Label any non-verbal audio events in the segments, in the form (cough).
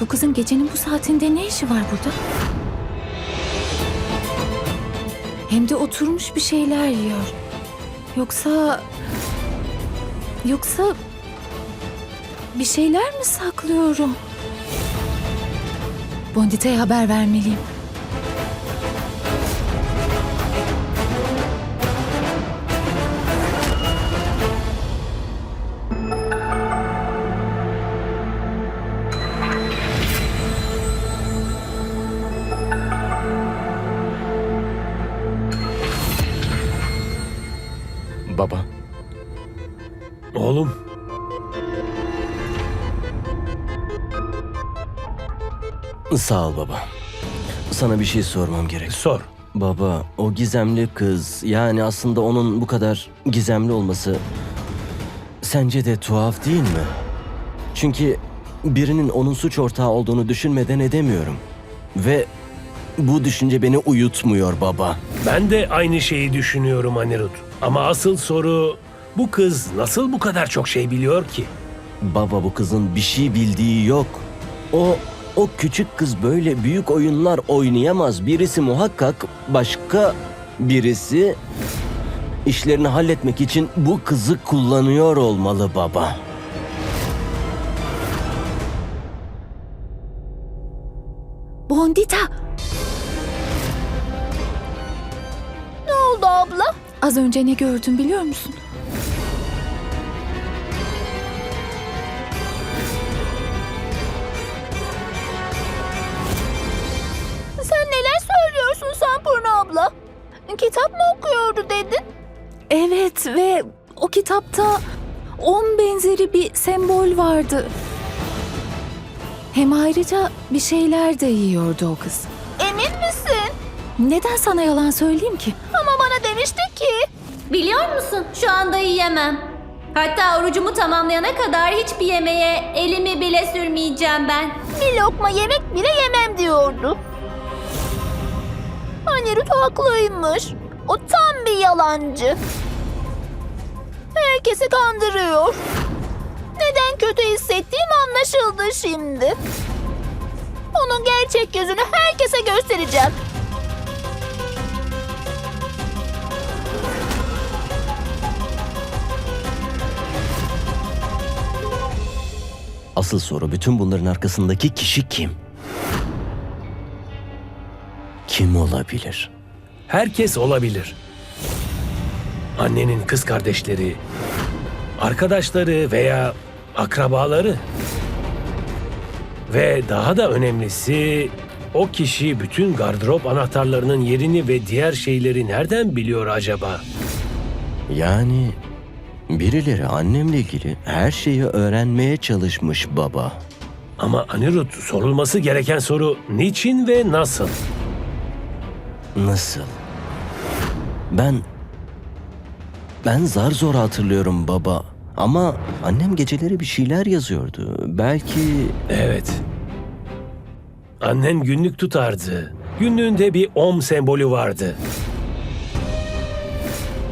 Bu kızın gecenin bu saatinde ne işi var burada? Hem de oturmuş bir şeyler yiyor. Yoksa... Yoksa... Bir şeyler mi saklıyorum? Bondite'ye haber vermeliyim. Sağ ol baba. Sana bir şey sormam gerek. sor. Baba, o gizemli kız, yani aslında onun bu kadar gizemli olması sence de tuhaf değil mi? Çünkü birinin onun suç ortağı olduğunu düşünmeden edemiyorum. Ve bu düşünce beni uyutmuyor baba. Ben de aynı şeyi düşünüyorum Anirut. Ama asıl soru bu kız nasıl bu kadar çok şey biliyor ki? Baba bu kızın bir şey bildiği yok. O o küçük kız böyle büyük oyunlar oynayamaz. Birisi muhakkak başka birisi işlerini halletmek için bu kızı kullanıyor olmalı baba. Bondita! Ne oldu abla? Az önce ne gördün biliyor musun? Kitap mı okuyordu dedin? Evet ve o kitapta on benzeri bir sembol vardı. Hem ayrıca bir şeyler de yiyordu o kız. Emin misin? Neden sana yalan söyleyeyim ki? Ama bana demişti ki. Biliyor musun? Şu anda yiyemem. Hatta orucumu tamamlayana kadar hiçbir yemeğe elimi bile sürmeyeceğim ben. Bir lokma yemek bile yemem diyordu. Anirut haklıymış. O tam bir yalancı. Herkesi kandırıyor. Neden kötü hissettiğim anlaşıldı şimdi. Onun gerçek yüzünü herkese göstereceğim. Asıl soru bütün bunların arkasındaki kişi kim? Kim olabilir? Herkes olabilir. Annenin kız kardeşleri, arkadaşları veya akrabaları. Ve daha da önemlisi o kişi bütün gardırop anahtarlarının yerini ve diğer şeyleri nereden biliyor acaba? Yani birileri annemle ilgili her şeyi öğrenmeye çalışmış baba. Ama Anirut sorulması gereken soru niçin ve nasıl? Nasıl? Ben... Ben zar zor hatırlıyorum baba. Ama annem geceleri bir şeyler yazıyordu. Belki... Evet. Annen günlük tutardı. Günlüğünde bir om sembolü vardı.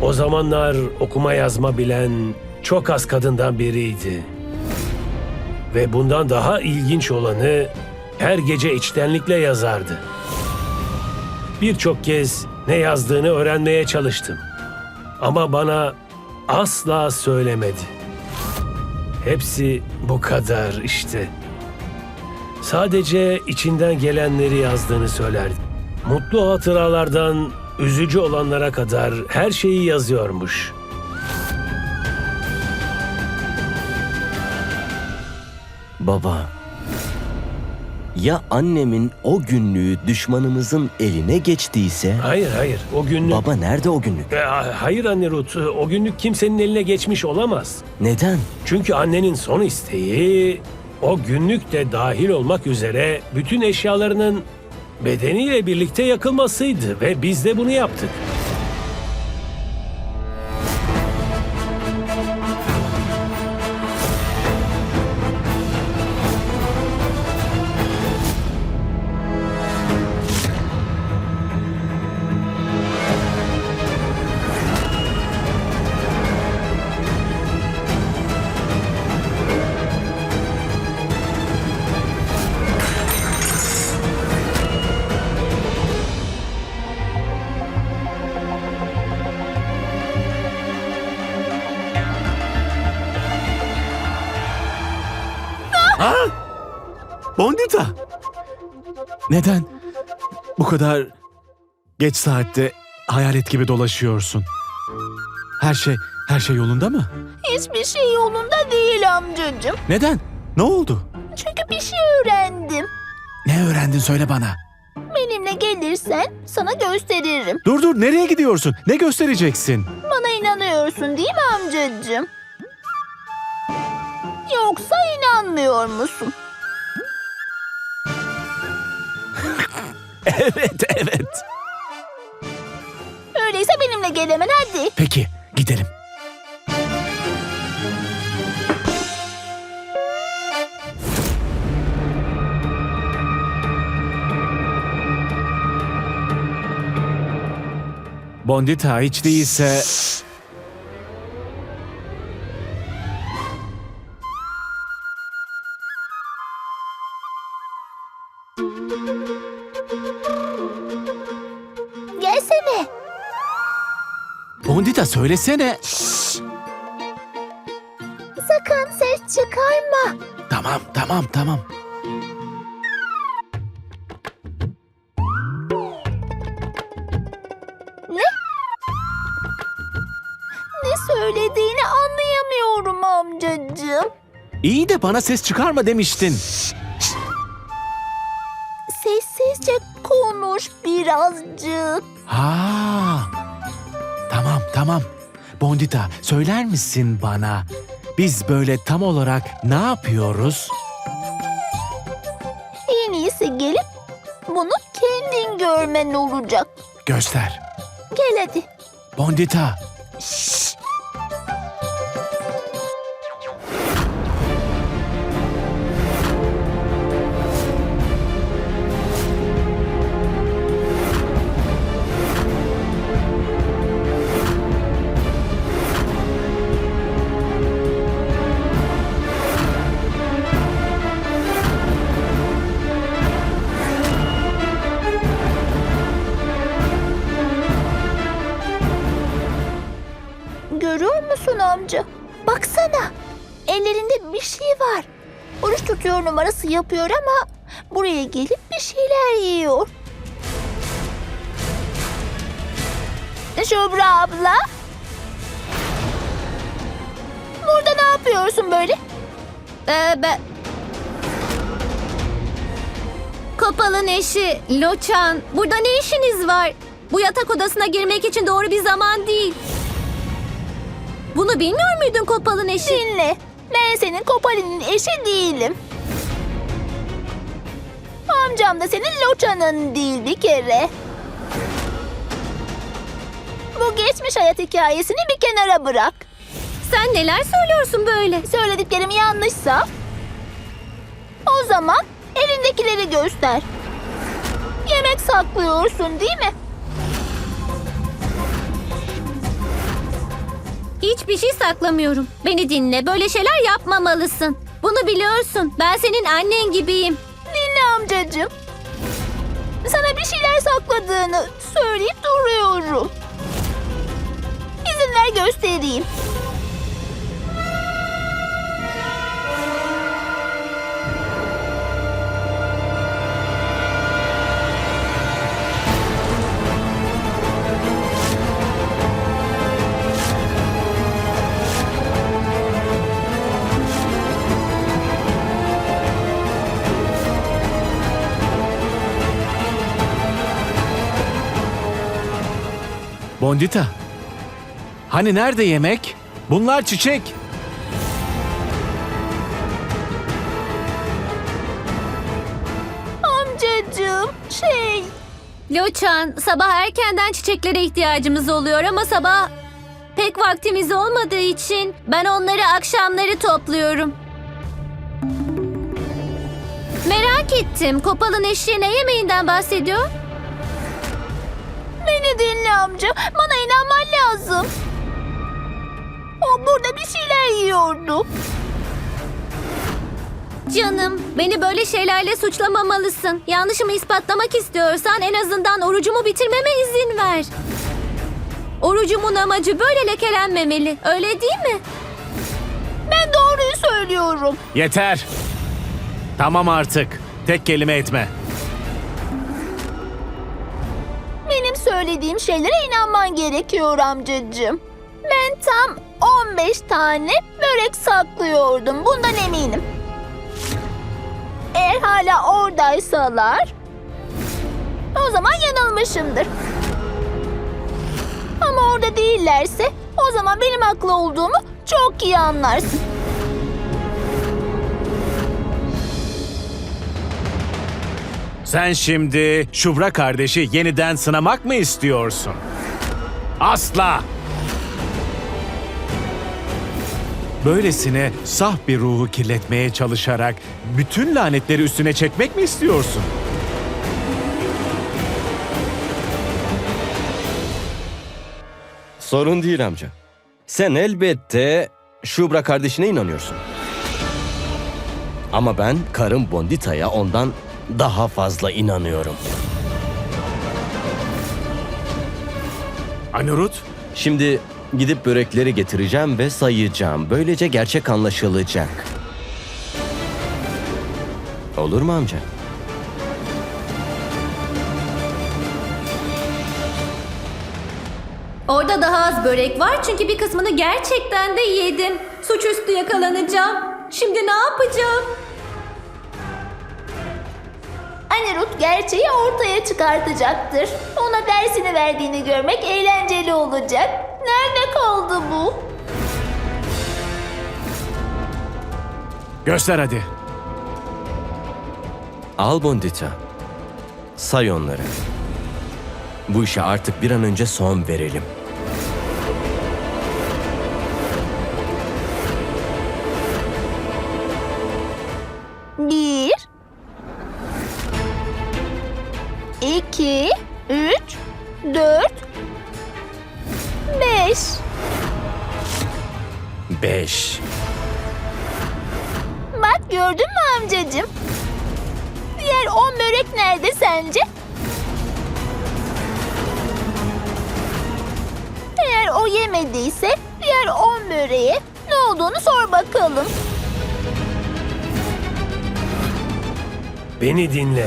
O zamanlar okuma yazma bilen çok az kadından biriydi. Ve bundan daha ilginç olanı her gece içtenlikle yazardı. Birçok kez ne yazdığını öğrenmeye çalıştım. Ama bana asla söylemedi. Hepsi bu kadar işte. Sadece içinden gelenleri yazdığını söylerdi. Mutlu hatıralardan üzücü olanlara kadar her şeyi yazıyormuş. baba... Ya annemin o günlüğü düşmanımızın eline geçtiyse... Hayır hayır o günlük... Baba nerede o günlük? E, hayır anne Ruth o günlük kimsenin eline geçmiş olamaz. Neden? Çünkü annenin son isteği o günlük de dahil olmak üzere bütün eşyalarının bedeniyle birlikte yakılmasıydı ve biz de bunu yaptık. Bondita! Neden bu kadar geç saatte hayalet gibi dolaşıyorsun? Her şey, her şey yolunda mı? Hiçbir şey yolunda değil amcacığım. Neden? Ne oldu? Çünkü bir şey öğrendim. Ne öğrendin söyle bana. Benimle gelirsen sana gösteririm. Dur dur nereye gidiyorsun? Ne göstereceksin? Bana inanıyorsun değil mi amcacığım? Yoksa inanmıyor musun? (laughs) Evet evet. Öyleyse benimle gel hemen hadi. Peki gidelim. Bondita hiç değilse... Gelsene. Bondita söylesene. Sakın ses çıkarma. Tamam tamam tamam. Ne söylediğini anlayamıyorum amcacığım. İyi de bana ses çıkarma demiştin. Sessizce birazcık. Ha. Tamam tamam. Bondita söyler misin bana? Biz böyle tam olarak ne yapıyoruz? En iyisi gelip bunu kendin görmen olacak. Göster. Gel hadi. Bondita. Numarası yapıyor ama buraya gelip bir şeyler yiyor. Şubra abla. Burada ne yapıyorsun böyle? Ee, ben... Kopal'ın eşi Loçan. Burada ne işiniz var? Bu yatak odasına girmek için doğru bir zaman değil. Bunu bilmiyor muydun Kopal'ın eşi? Dinle. Ben senin Kopali'nin eşi değilim. Amcam da senin Loçan'ın değil bir kere. Bu geçmiş hayat hikayesini bir kenara bırak. Sen neler söylüyorsun böyle? Söylediklerim yanlışsa o zaman elindekileri göster. Yemek saklıyorsun değil mi? Hiçbir şey saklamıyorum. Beni dinle. Böyle şeyler yapmamalısın. Bunu biliyorsun. Ben senin annen gibiyim. Amcacığım. Sana bir şeyler sakladığını söyleyip duruyorum. İzin ver göstereyim. Bondita. Hani nerede yemek? Bunlar çiçek. Amcacığım şey Loçan, sabah erkenden çiçeklere ihtiyacımız oluyor ama sabah pek vaktimiz olmadığı için ben onları akşamları topluyorum. Merak ettim. Kopal'ın eşi ne yemeğinden bahsediyor? Beni dinle amca. Bana inanman lazım. O burada bir şeyler yiyordu. Canım, beni böyle şeylerle suçlamamalısın. Yanlışımı ispatlamak istiyorsan en azından orucumu bitirmeme izin ver. Orucumun amacı böyle lekelenmemeli. Öyle değil mi? Ben doğruyu söylüyorum. Yeter. Tamam artık. Tek kelime etme. Söylediğim şeylere inanman gerekiyor amcacığım. Ben tam 15 tane börek saklıyordum. Bundan eminim. Eğer hala oradaysalar o zaman yanılmışımdır. Ama orada değillerse o zaman benim haklı olduğumu çok iyi anlarsın. Sen şimdi Şubra kardeşi yeniden sınamak mı istiyorsun? Asla! Böylesine saf bir ruhu kirletmeye çalışarak bütün lanetleri üstüne çekmek mi istiyorsun? Sorun değil amca. Sen elbette Şubra kardeşine inanıyorsun. Ama ben karım Bondita'ya ondan daha fazla inanıyorum. Anirut, Şimdi gidip börekleri getireceğim ve sayacağım. Böylece gerçek anlaşılacak. Olur mu amca? Orada daha az börek var çünkü bir kısmını gerçekten de yedim. Suçüstü yakalanacağım. Şimdi ne yapacağım? Anirut gerçeği ortaya çıkartacaktır. Ona dersini verdiğini görmek eğlenceli olacak. Nerede kaldı bu? göster hadi. Al Bondita. Say onları. Bu işe artık bir an önce son verelim. Nerede sence? Eğer o yemediyse diğer on böreğe ne olduğunu sor bakalım. Beni dinle.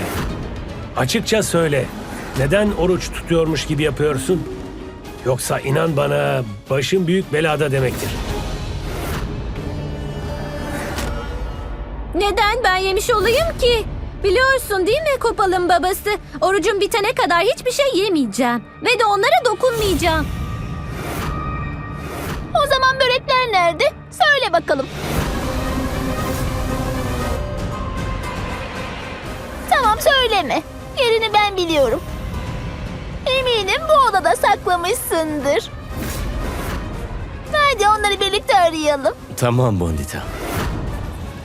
Açıkça söyle. Neden oruç tutuyormuş gibi yapıyorsun? Yoksa inan bana başın büyük belada demektir. Neden ben yemiş olayım ki? Biliyorsun değil mi Kopal'ın babası? Orucum bitene kadar hiçbir şey yemeyeceğim. Ve de onlara dokunmayacağım. O zaman börekler nerede? Söyle bakalım. Tamam söyleme. Yerini ben biliyorum. Eminim bu odada saklamışsındır. Hadi onları birlikte arayalım. Tamam Bondita.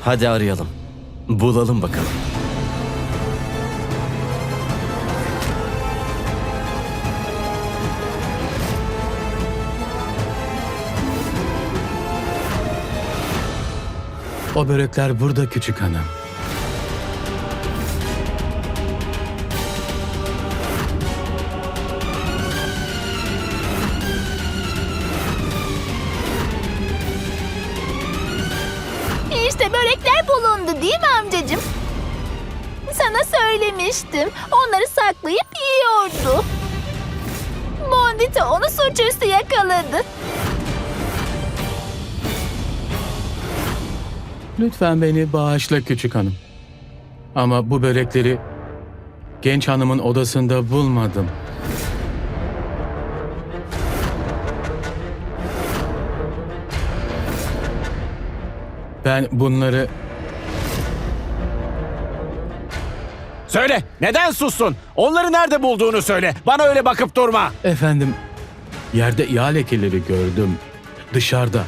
Hadi arayalım. Bulalım bakalım. O börekler burada küçük hanım. İşte börekler bulundu değil mi amcacığım? Sana söylemiştim. Onları saklayıp yiyordu. Bondita onu suçüstü yakaladı. Lütfen beni bağışla küçük hanım. Ama bu börekleri genç hanımın odasında bulmadım. Ben bunları Söyle, neden sustun? Onları nerede bulduğunu söyle. Bana öyle bakıp durma. efendim yerde yağ lekeleri gördüm. Dışarıda.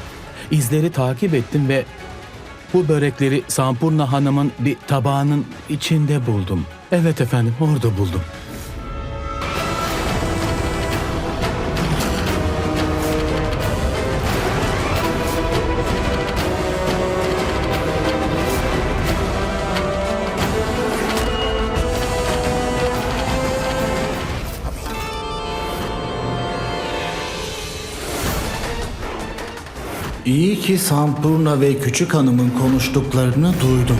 İzleri takip ettim ve bu börekleri Sampurna Hanım'ın bir tabağının içinde buldum. Evet efendim orada buldum. İyi ki Sampurna ve küçük hanımın konuştuklarını duydum.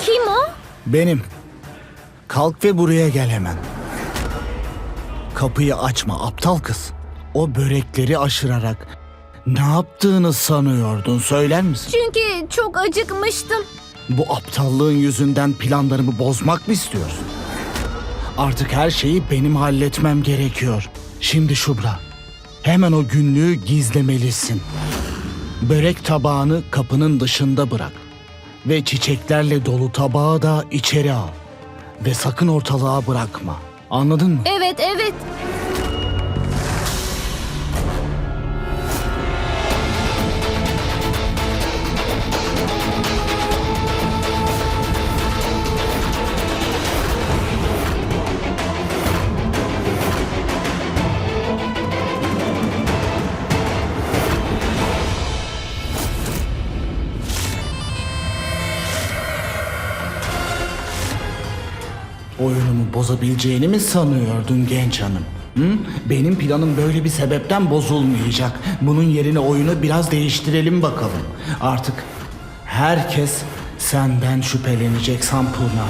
Kim o? Benim. Kalk ve buraya gel hemen. Kapıyı açma aptal kız. O börekleri aşırarak ne yaptığını sanıyordun söyler misin? Çünkü çok acıkmıştım. Bu aptallığın yüzünden planlarımı bozmak mı istiyorsun? Artık her şeyi benim halletmem gerekiyor. Şimdi Şubra, hemen o günlüğü gizlemelisin. Börek tabağını kapının dışında bırak. Ve çiçeklerle dolu tabağı da içeri al. Ve sakın ortalığa bırakma. Anladın mı? Evet evet. Oyunumu bozabileceğini mi sanıyordun genç hanım? Hı? Benim planım böyle bir sebepten bozulmayacak. Bunun yerine oyunu biraz değiştirelim bakalım. Artık herkes senden şüphelenecek Sampurna.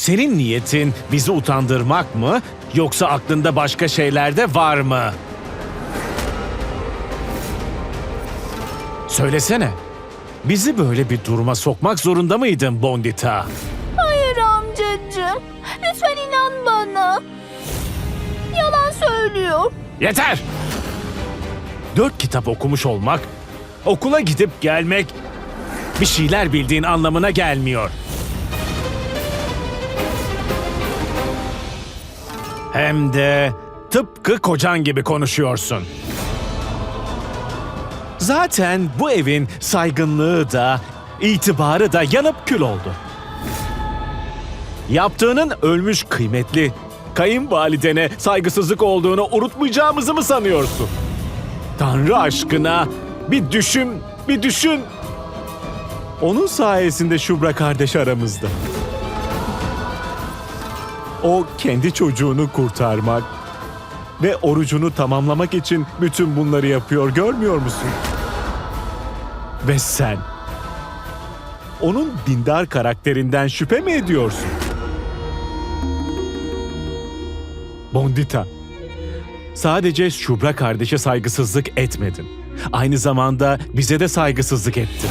Senin niyetin bizi utandırmak mı yoksa aklında başka şeyler de var mı? Söylesene. Bizi böyle bir duruma sokmak zorunda mıydın Bondita? Hayır amcacığım. Lütfen inan bana. Yalan söylüyor. Yeter! Dört kitap okumuş olmak, okula gidip gelmek bir şeyler bildiğin anlamına gelmiyor. Hem de tıpkı kocan gibi konuşuyorsun. Zaten bu evin saygınlığı da, itibarı da yanıp kül oldu. Yaptığının ölmüş kıymetli kayınvalidene saygısızlık olduğunu unutmayacağımızı mı sanıyorsun? Tanrı aşkına bir düşün, bir düşün. Onun sayesinde Şubra kardeş aramızda. O kendi çocuğunu kurtarmak ve orucunu tamamlamak için bütün bunları yapıyor görmüyor musun? Ve sen onun dindar karakterinden şüphe mi ediyorsun? Bondita, sadece Şubra kardeşe saygısızlık etmedin. Aynı zamanda bize de saygısızlık ettin.